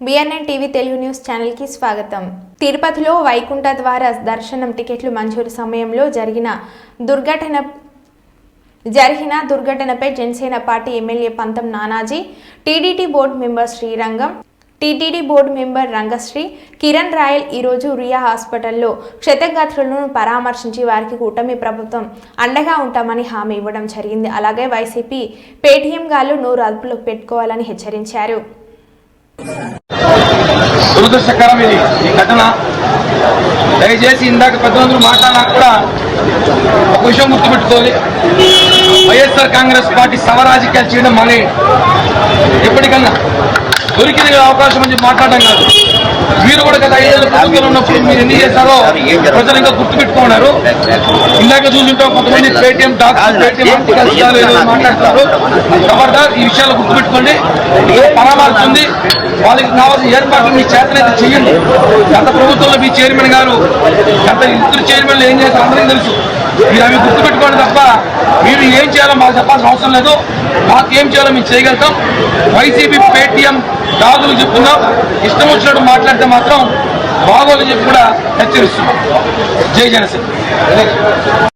BNN TV Telugu news ఛానల్కి స్వాగతం. తిరుపతిలో వైకుంఠ ద్వారా దర్శనం టికెట్లు మంజూరు సమయంలో జరిగిన దుర్ఘటన జరిగిన దుర్ఘటనపై Janasena party MLA Pantham Nanaji TDT board member Srirangam TTD board member Rangasri Kiran Royal ఈరోజు రియా హాస్పిటల్లో క్షతగాత్రులను పరామర్శించి వారికి కూటమి ప్రభుత్వం అండగా ఉంటామని హామీ ఇవ్వడం జరిగింది. అలాగే వైసీపీ పేటీఎం గాలు నోరు అదుపులో పెట్టుకోవాలని హెచ్చరించారు. దురదృష్టకరం ఇది. ఈ ఘటన దయచేసి ఇందాక పెద్దలందరూ మాట్లాడినా కూడా ఒక విషయం గుర్తుపెట్టుకోవాలి. వైఎస్ఆర్ కాంగ్రెస్ పార్టీ సవరాజకీయాలు చేయడం మానే ఎప్పటికన్నా దొరికింది కదా అవకాశం అని మాట్లాడడం కాదు. మీరు కూడా గత ఐదేళ్ళు ప్రభుత్వంలో ఉన్నప్పుడు మీరు ఎన్ని చేశారో ప్రజలు ఇంకా గుర్తుపెట్టుకున్నారు ఇందాక చూసుంటాం కొంతమంది పేటీఎం డాక్టర్ పేటీఎం మాట్లాడుతున్నారు ఖబర్దార్ ఈ విషయాలు గుర్తుపెట్టుకోండి. పరామర్శ ఉంది వాళ్ళకి కావాల్సిన ఏర్పాట్లు మీ చేతనైతే చేయండి గత ప్రభుత్వంలో మీ చైర్మన్ గారు గత ఇద్దరు చైర్మన్లు ఏం చేశారు అందరికీ తెలుసు. మీరు అవి గుర్తుపెట్టుకోండి తప్ప మీరు ఏం చేయాలో మాకు చెప్పాల్సిన అవసరం లేదు. మాకు ఏం చేయాలో మేము చేయగలుగుతాం. వైసీపీ పేటీఎం డాగులు చెప్తున్నాం ఇష్టం వచ్చినట్టు మాట్లాడితే మాత్రం బాగోదని చెప్పి కూడా హెచ్చరిస్తున్నాం. జై జనసేన.